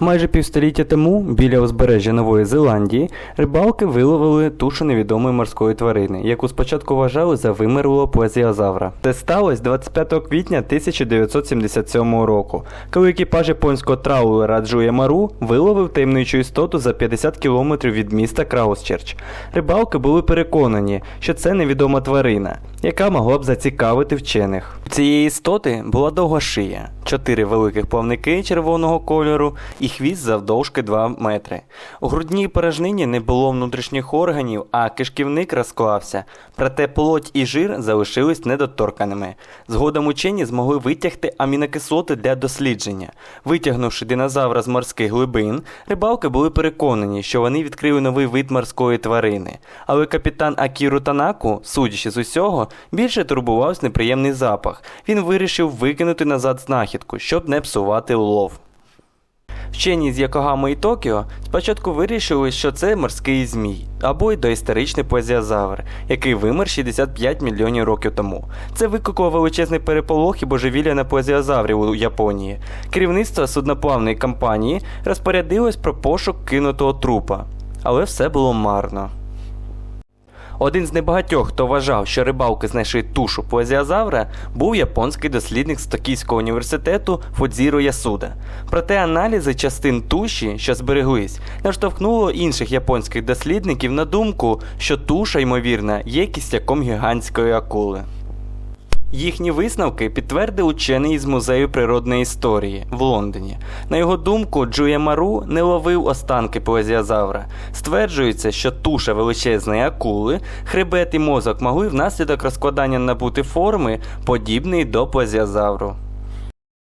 Майже півстоліття тому біля узбережжя Нової Зеландії рибалки виловили тушу невідомої морської тварини, яку спочатку вважали за вимерлого плезіозавра. Це сталося 25 квітня 1977 року, коли екіпаж японського траулера Джуя Мару виловив таємничу істоту за 50 кілометрів від міста Краусчерч. Рибалки були переконані, що це невідома тварина, яка могла б зацікавити вчених. Цієї істоти була довга шия, чотири великих плавники червоного кольору і хвіст завдовжки 2 метри. У грудній порожнині не було внутрішніх органів, а кишківник розклався, проте плоть і жир залишились недоторканими. Згодом учені змогли витягти амінокислоти для дослідження. Витягнувши динозавра з морських глибин, рибалки були переконані, що вони відкрили новий вид морської тварини. Але капітан Акіру Танаку, судячи з усього, більше турбувався неприємний запах. Він вирішив викинути назад знахідку, щоб не псувати улов. Вчені з Якогами і Токіо спочатку вирішили, що це морський змій або й доісторичний плезіозавр, який вимер 65 мільйонів років тому. Це викликало величезний переполох і божевілля на плезіозаврів у Японії. Керівництво судноплавної компанії розпорядилось про пошук кинутого трупа, але все було марно. Один з небагатьох, хто вважав, що рибалки знайшли тушу плезіозавра, був японський дослідник з Токійського університету Фудзіро Ясуда. Проте аналізи частин туші, що збереглись, наштовхнуло інших японських дослідників на думку, що туша, ймовірно, є кістяком гігантської акули. Їхні висновки підтвердив учений із музею природної історії в Лондоні. На його думку, Джуя Мару не ловив останки плезіозавра. Стверджується, що туша величезної акули, хребет і мозок могли внаслідок розкладання набути форми, подібної до плезіозавру.